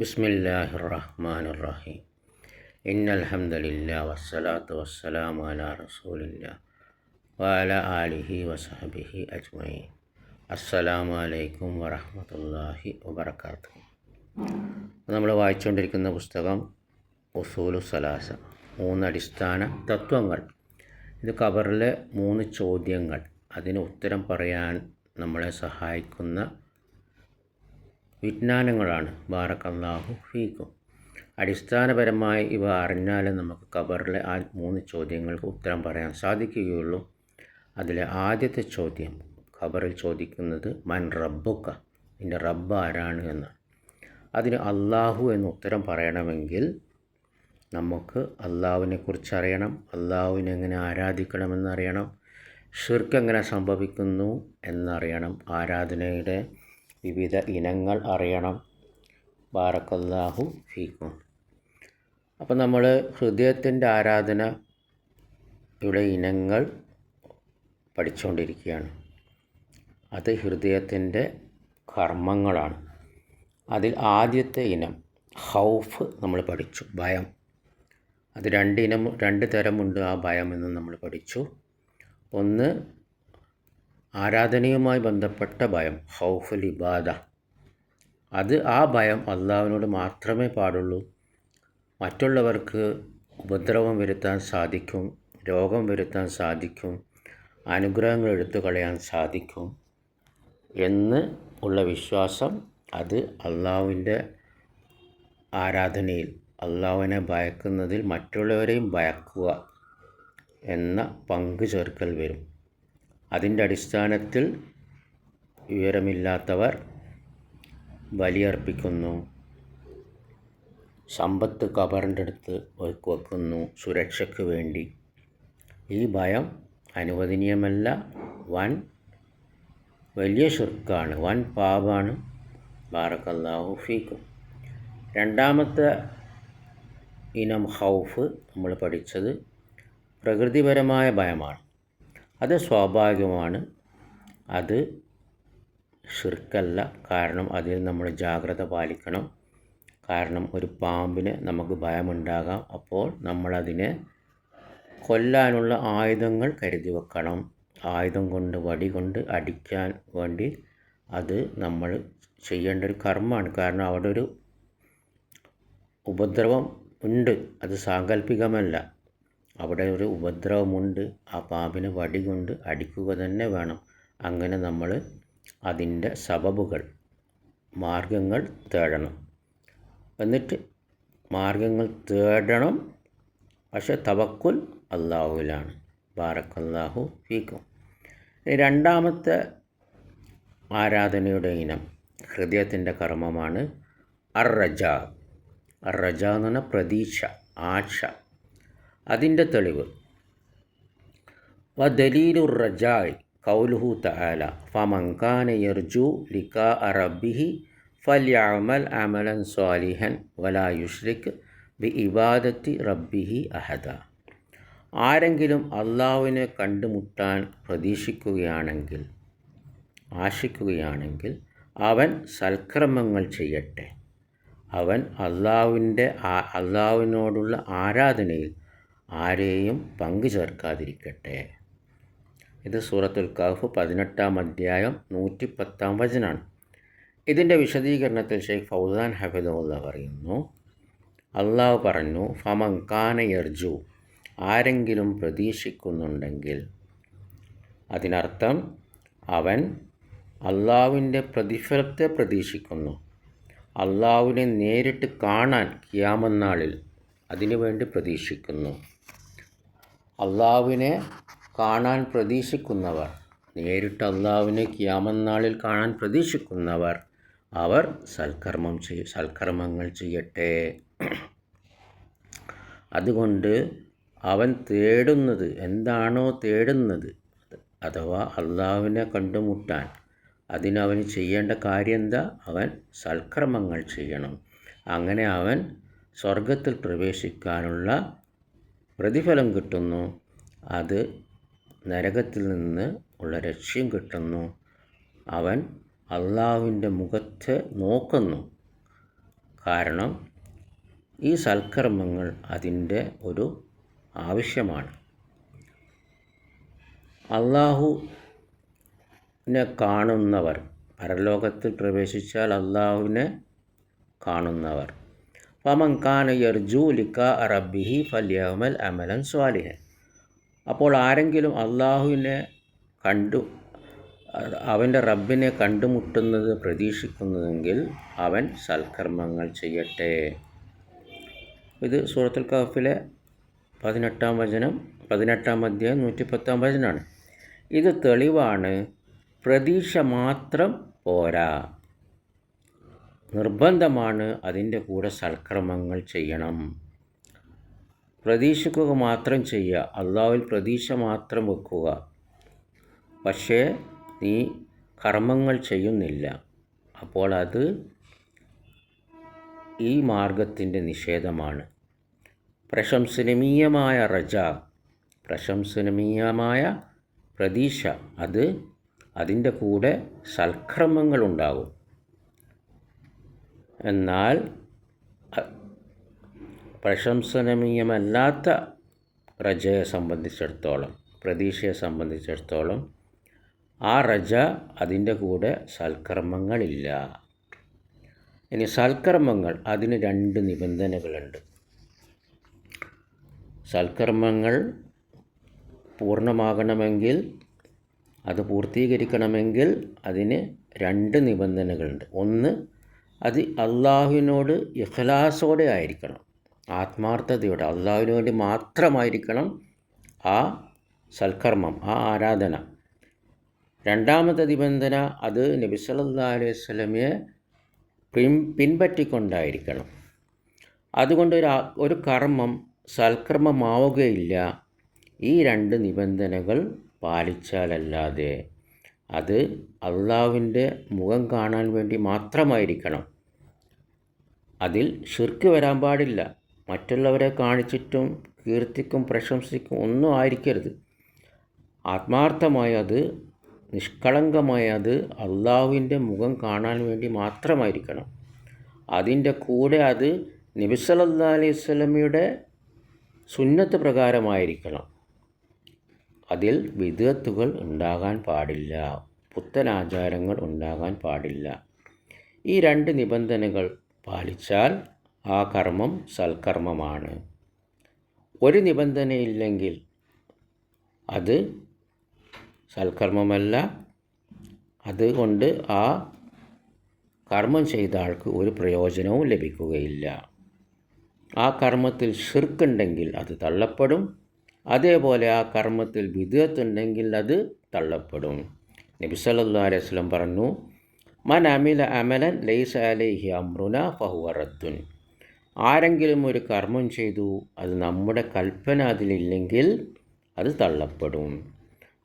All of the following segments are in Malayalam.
ബിസ്മില്ലാഹി റഹ്മാൻ റഹീം ഇന്നൽഹമ്മദില്ല വസ്സലാത്ത് വസ്സലാം അല റസൂലില്ല വാല ആലിഹി വസഹബിഹി അജ്മൈൻ അസ്സലാമു അലൈക്കും വറഹമത്തല്ലാഹി വബർക്കാത്തു നമ്മൾ വായിച്ചുകൊണ്ടിരിക്കുന്ന പുസ്തകം ഉസൂലു സലാസ മൂന്നടിസ്ഥാന തത്വങ്ങൾ. ഇത് കവറിലെ മൂന്ന് ചോദ്യങ്ങൾ. അതിന് ഉത്തരം പറയാൻ നമ്മളെ സഹായിക്കുന്ന വിജ്ഞാനങ്ങളാണ്. ബാറക്കല്ലാഹു ഫീക്കും. അടിസ്ഥാനപരമായി ഇവ അറിഞ്ഞാലേ നമുക്ക് ഖബറിലെ ആ മൂന്ന് ചോദ്യങ്ങൾക്ക് ഉത്തരം പറയാൻ സാധിക്കുകയുള്ളൂ. അതിലെ ആദ്യത്തെ ചോദ്യം ഖബറിൽ ചോദിക്കുന്നത് മൻ റബ്ബുക്ക നിന്റെ റബ്ബ് ആരാണ് എന്നാണ് അതിന് അള്ളാഹു എന്ന് ഉത്തരം പറയണമെങ്കിൽ നമുക്ക് അള്ളാഹുവിനെ കുറിച്ച് അറിയണം അള്ളാഹുവിനെ എങ്ങനെ ആരാധിക്കണമെന്നറിയണം ഷിർക്ക് എങ്ങനെ സംഭവിക്കുന്നു എന്നറിയണം ആരാധനയുടെ വിവിധ ഇനങ്ങൾ അറിയണം. ബാറക്കല്ലാഹു ഫീക്കും. അപ്പോൾ നമ്മൾ ഹൃദയത്തിന്റെ ആരാധനയുടെ ഇനങ്ങൾ പഠിച്ചുകൊണ്ടിരിക്കുകയാണ് അത് ഹൃദയത്തിന്റെ കർമ്മങ്ങളാണ്. അതിൽ ആദ്യത്തെ ഇനം ഹൗഫ് നമ്മൾ പഠിച്ചു ഭയം. അത് രണ്ട് ഇനം രണ്ട് തരമുണ്ട് ആ ഭയം എന്ന് നമ്മൾ പഠിച്ചു. ഒന്ന് ആരാധനയുമായി ബന്ധപ്പെട്ട ഭയം ഹൗഫുൽ ഇബാദ. അത് ആ ഭയം അള്ളാഹുവിനോട് മാത്രമേ പാടുള്ളൂ. മറ്റുള്ളവർക്ക് ഉപദ്രവം വരുത്താൻ സാധിക്കും രോഗം വരുത്താൻ സാധിക്കും അനുഗ്രഹങ്ങൾ എടുത്തു കളയാൻ സാധിക്കും എന്ന് ഉള്ള വിശ്വാസം അത് അള്ളാഹുവിന്റെ ആരാധനയിൽ അള്ളാഹുവിനെ ഭയക്കുന്നതിൽ മറ്റുള്ളവരെയും ഭയക്കുക എന്ന പങ്കു ചേർക്കൽ വരും. അതിന്റെ അടിസ്ഥാനത്തിൽ വിവരമില്ലാത്തവർ ബലിയർപ്പിക്കുന്നു. സമ്പത്ത് കബറിന്റെ അടുത്ത് വെക്കുന്നു സുരക്ഷയ്ക്ക് വേണ്ടി. ഈ ഭയം അനുവദനീയമല്ല. വൻ വലിയ ശുർക്കാണ്. വൻ പാപാണ്. ബാറക്കല്ലാഹു ഫീക്കും. രണ്ടാമത്തെ ഇനം ഹൗഫ് നമ്മൾ പഠിച്ചത് പ്രകൃതിപരമായ ഭയമാണ്. അത് സ്വാഭാവികമാണ്. അത് ഷിർക്കല്ല കാരണം അതിൽ നമ്മൾ ജാഗ്രത പാലിക്കണം. കാരണം ഒരു പാമ്പിന് നമുക്ക് ഭയമുണ്ടാകാം. അപ്പോൾ നമ്മളതിനെ കൊല്ലാനുള്ള ആയുധങ്ങൾ കരുതി വെക്കണം. ആയുധം കൊണ്ട് വടി കൊണ്ട് അടിക്കാൻ വേണ്ടി അത് നമ്മൾ ചെയ്യേണ്ട ഒരു കർമ്മമാണ്. കാരണം അവിടെ ഒരു ഉപദ്രവം ഉണ്ട്. അത് സാങ്കല്പികമല്ല. അവിടെ ഒരു ഉപദ്രവമുണ്ട്. ആ പാമ്പിനെ വടി കൊണ്ട് അടിക്കുക തന്നെ വേണം. അങ്ങനെ നമ്മൾ അതിന്റെ സബബുകൾ മാർഗങ്ങൾ തേടണം. എന്നിട്ട് മാർഗങ്ങൾ തേടണം. പക്ഷെ തവക്കുൽ അള്ളാഹുവിലാണ് ബാറക്കല്ലാഹു ഫീക്കും. രണ്ടാമത്തെ ആരാധനയുടെ ഇനം ഹൃദയത്തിന്റെ കർമ്മമാണ് അർ റജ അർ റജ എന്ന് പറഞ്ഞാൽ പ്രതീക്ഷ ആശ അതിന്റെ തെളിവ്. വ ദലീലുർ റജായ് കൗലുഹു തആല ഫമങ്കാന യർജു ലിക്കാ റബ്ബിഹി ഫല്യഅമൽ അമലൻ സ്വാലിഹൻ വലാ യുഷ്രിക് ബി ഇബാദത്തി റബ്ബിഹി അഹദ. ആരെങ്കിലും അള്ളാഹുവിനെ കണ്ടുമുട്ടാൻ പ്രതീക്ഷിക്കുകയാണെങ്കിൽ ആശിക്കുകയാണെങ്കിൽ അവൻ സൽക്രമങ്ങൾ ചെയ്യട്ടെ. അവൻ അള്ളാഹുവിന്റെ അള്ളാഹുവിനോടുള്ള ആരാധനയിൽ ആരെയും പങ്കു ചേർക്കാതിരിക്കട്ടെ. ഇത് സൂറത്തുൽ കഹഫ് പതിനെട്ടാം അധ്യായം നൂറ്റി പത്താം വചനാണ്. ഇതിന്റെ വിശദീകരണത്തിൽ ഷെയ്ഖ് ഫൗസാൻ ഹഫിദുള്ള പറയുന്നു അള്ളാഹു പറഞ്ഞു ഫമങ്കാന യർജു ആരെങ്കിലും പ്രതീക്ഷിക്കുന്നുണ്ടെങ്കിൽ അതിനർത്ഥം അവൻ അള്ളാഹുവിന്റെ പ്രതിഫലത്തെ പ്രതീക്ഷിക്കുന്നു. അള്ളാഹുവിനെ നേരിട്ട് കാണാൻ കിയാമന്നാളിൽ അതിനുവേണ്ടി പ്രതീക്ഷിക്കുന്നു. അള്ളാഹുവിനെ കാണാൻ പ്രതീക്ഷിക്കുന്നവർ നേരിട്ട് അള്ളാഹുവിനെ ക്യാമന്നാളിൽ കാണാൻ പ്രതീക്ഷിക്കുന്നവർ അവർ സൽക്കർമ്മം ചെയ്യ സൽക്കർമ്മങ്ങൾ ചെയ്യട്ടെ. അതുകൊണ്ട് അവൻ തേടുന്നത് എന്താണോ തേടുന്നത് അഥവാ അള്ളാഹുവിനെ കണ്ടുമുട്ടാൻ അതിനവന് ചെയ്യേണ്ട കാര്യം എന്താ? അവൻ സൽക്കർമ്മങ്ങൾ ചെയ്യണം. അങ്ങനെ അവൻ സ്വർഗത്തിൽ പ്രവേശിക്കാനുള്ള പ്രതിഫലം കിട്ടുന്നു. അത് നരകത്തിൽ നിന്ന് ഉള്ള രക്ഷയും കിട്ടുന്നു. അവൻ അള്ളാഹുവിന്റെ മുഖത്ത് നോക്കുന്നു. കാരണം ഈ സൽക്കർമ്മങ്ങൾ അതിന്റെ ഒരു ആവശ്യമാണ്. അള്ളാഹുവിനെ കാണുന്നവർ പരലോകത്തിൽ പ്രവേശിച്ചാൽ അള്ളാഹുവിനെ കാണുന്നവർ ഖാന യർജു ലിക്ക അമലൻ സ്വാലിഹൻ. അപ്പോൾ ആരെങ്കിലും അള്ളാഹുവിനെ കണ്ടു അവന്റെ റബ്ബിനെ കണ്ടുമുട്ടുന്നത് പ്രതീക്ഷിക്കുന്നതെങ്കിൽ അവൻ സൽക്കർമ്മങ്ങൾ ചെയ്യട്ടെ. ഇത് സൂറത്തുൽ കഹഫിലെ പതിനെട്ടാം വചനം പതിനെട്ടാം അധ്യായം നൂറ്റിപ്പത്താം വചനമാണ് ഇത് തെളിവാണ് പ്രതീക്ഷ മാത്രം പോരാ. നിർബന്ധമാണ് അതിന്റെ കൂടെ സൽക്രമങ്ങൾ ചെയ്യണം. പ്രതീക്ഷിക്കുക മാത്രം ചെയ്യുക. അള്ളാവിൽ പ്രതീക്ഷ മാത്രം വെക്കുക. പക്ഷേ നീ കർമ്മങ്ങൾ ചെയ്യുന്നില്ല. അപ്പോൾ അത് ഈ മാർഗത്തിന്റെ നിഷേധമാണ്. പ്രശംസനീയമായ റജ പ്രശംസനീയമായ പ്രതീക്ഷ അത് അതിന്റെ കൂടെ സൽക്രമങ്ങളുണ്ടാകും എന്നാൽ പ്രശംസനീയമല്ലാത്ത റജയെ സംബന്ധിച്ചിടത്തോളം പ്രതീക്ഷയെ സംബന്ധിച്ചിടത്തോളം ആ റജ അതിന്റെ കൂടെ സൽക്കർമ്മങ്ങളില്ല. ഇനി സൽക്കർമ്മങ്ങൾ അതിന് രണ്ട് നിബന്ധനകളുണ്ട്. സൽക്കർമ്മങ്ങൾ പൂർണമാകണമെങ്കിൽ അത് പൂർത്തീകരിക്കണമെങ്കിൽ അതിന് രണ്ട് നിബന്ധനകളുണ്ട്. ഒന്ന് അത് അള്ളാഹുവിനോട് ഇഖ്ലാസോടെ ആയിരിക്കണം. ആത്മാർത്ഥതയോടെ അള്ളാഹുവിന് വേണ്ടി മാത്രമായിരിക്കണം ആ സൽക്കർമ്മം ആ ആരാധന. രണ്ടാമത്തെ നിബന്ധന അത് നബി സല്ലാ അലൈഹി സ്വലമയെ പിൻ പിൻപറ്റിക്കൊണ്ടായിരിക്കണം. അതുകൊണ്ട് ഒരു ഒരു കർമ്മം സൽക്കർമ്മമാവുകയില്ല. ഈ രണ്ട് നിബന്ധനകൾ പാലിച്ചാലല്ലാതെ അത് അള്ളാവിന്റെ മുഖം കാണാൻ വേണ്ടി മാത്രമായിരിക്കണം. അതിൽ ശിർക്ക് വരാൻ പാടില്ല. മറ്റുള്ളവരെ കാണിച്ചിട്ടും കീർത്തിക്കും പ്രശംസിക്കും ഒന്നും ആയിരിക്കരുത്. ആത്മാർത്ഥമായ അത് നിഷ്കളങ്കമായ അത് അള്ളാഹുവിന്റെ മുഖം കാണാൻ വേണ്ടി മാത്രമായിരിക്കണം. അതിന്റെ കൂടെ അത് നബിസലല്ലാ അലൈഹി സ്വലമിയുടെ സുന്നത്ത് പ്രകാരമായിരിക്കണം. അതിൽ വിദഗ്ധകൾ ഉണ്ടാകാൻ പാടില്ല. പുത്തനാചാരങ്ങൾ ഉണ്ടാകാൻ പാടില്ല. ഈ രണ്ട് നിബന്ധനകൾ പാലിച്ചാൽ ആ കർമ്മം സൽക്കർമ്മമാണ്. ഒരു നിബന്ധനയില്ലെങ്കിൽ അത് സൽക്കർമ്മമല്ല. അതുകൊണ്ട് ആ കർമ്മം ചെയ്ത ആൾക്ക് ഒരു പ്രയോജനവും ലഭിക്കുകയില്ല. ആ കർമ്മത്തിൽ ഷിർക്കുണ്ടെങ്കിൽ അത് തള്ളപ്പെടും. അതേപോലെ ആ കർമ്മത്തിൽ വിധേയത്തുണ്ടെങ്കിൽ അത് തള്ളപ്പെടും. നബി സല്ലല്ലാഹു അലൈഹി സ്വലം പറഞ്ഞു മൻ അമില അമലൻ ലൈസ അലൈഹി അമ്രുന ഫഹുവറദ്ദുൻ ആരെങ്കിലും ഒരു കർമ്മം ചെയ്തു അത് നമ്മുടെ കൽപ്പന അതിലില്ലെങ്കിൽ അത് തള്ളപ്പെടും.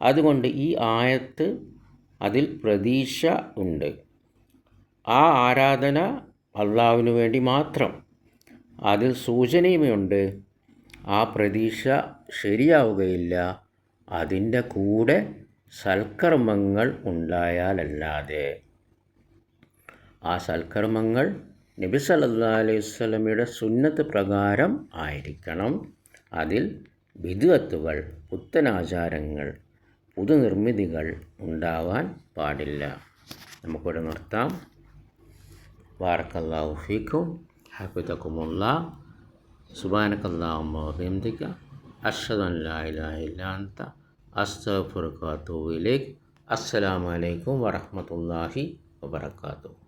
അതുകൊണ്ട് ഈ ആയത്ത് അതിൽ പ്രതീക്ഷ ഉണ്ട്. ആ ആരാധന അള്ളാവിനു വേണ്ടി മാത്രം അതിൽ സൂചനയുമുണ്ട് ആ പ്രതീക്ഷ ശരിയാവുകയില്ല. അതിന്റെ കൂടെ സൽക്കർമ്മങ്ങൾ ഉണ്ടായാലല്ലാതെ. ആ സൽക്കർമ്മങ്ങൾ നബി സല്ലാ അലൈഹി സ്വലമയുടെ സുന്നത്ത് പ്രകാരം ആയിരിക്കണം. അതിൽ വിധുവത്തുകൾ പുത്തനാചാരങ്ങൾ പുതുനിർമ്മിതികൾ ഉണ്ടാവാൻ പാടില്ല. നമുക്കിവിടെ നിർത്താം. ബാറക്കല്ലാഹു ഫീക്കും. ഹാഫിദക്കുമുള്ള സുബാനക്കല്ലാഹുമ്മ വബിഹംദിക. അഷ്ഹദു അൻ ലാ ഇലാഹ വറഹമത്തല്ലാഹി അൻത